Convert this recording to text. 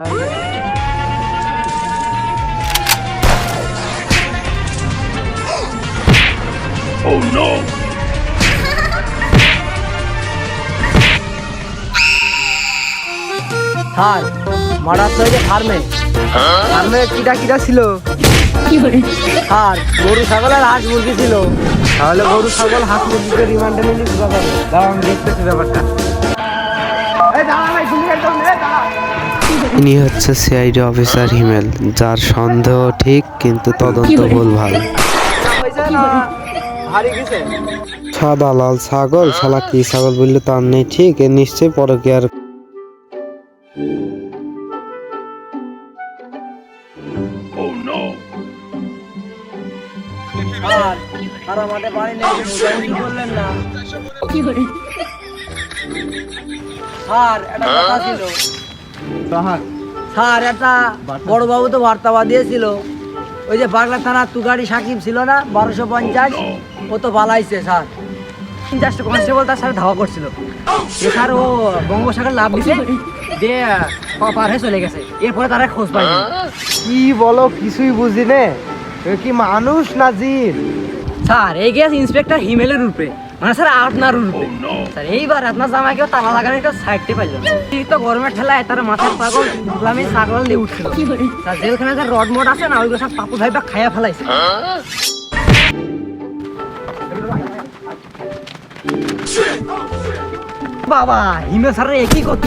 Sir মারার তো যে ফার্মে ফার্মে কিটা কিটা ছিল? স্যার গরু ছাগল আর হাঁস মুরগি ছিল। তাহলে গরু ছাগল হাঁস মুরগিকে রিমান্ডে নিলি বুঝা যাবে দাঁড়াও আমি দেখতেছি ব্যাপারটা। ইনি হচ্ছে সিআইডি অফিসার হিমেল যার সন্দেহ ঠিক কিন্তু তদন্ত ভুলভাল সাদা লাল ছাগল শালা কি ছাগল বললে তার নেই? ঠিক এ নিশ্চয়ই পরে আর আর আমাদের বাড়ি নেই বললেন না স্যার একটা কথা ছিল। স্যার একটা বড়বাবু তো বার্তাবা দিয়েছিল। ওই যে বাগলা থানা তুগাড়ি সাকিব ছিল না বারোশো পঞ্চাশ ও তো পালাইছে স্যার। জাস্ট কনস্টেবল তার সাথে ধাওয়া করছিল। স্যার ও বঙ্গোপসাগর লাভ দিছে যে পার হয়ে চলে গেছে। এরপরে তারা খোঁজ পাইনি কি বলো কিছুই বুঝি নে কি মানুষ না জিন? স্যার এই গেছে ইন্সপেক্টর হিমেলের রূপে। মানে স্যার, আপনার রূপে। স্যার, এইবার আপনার জামাকেও তালা লাগানো একটা সাইডতে পাইল। তো গরমের ঠেলায় তার মাথার পাগল ইসলামী ছাগল দিয়ে উঠছিল। স্যার যেখানে যে রড মড আছে না ওইগুলো সব পাপু ভাই বা খাইয়া ফেলাইছে। বাবা, হিমে স্যারের একই করতে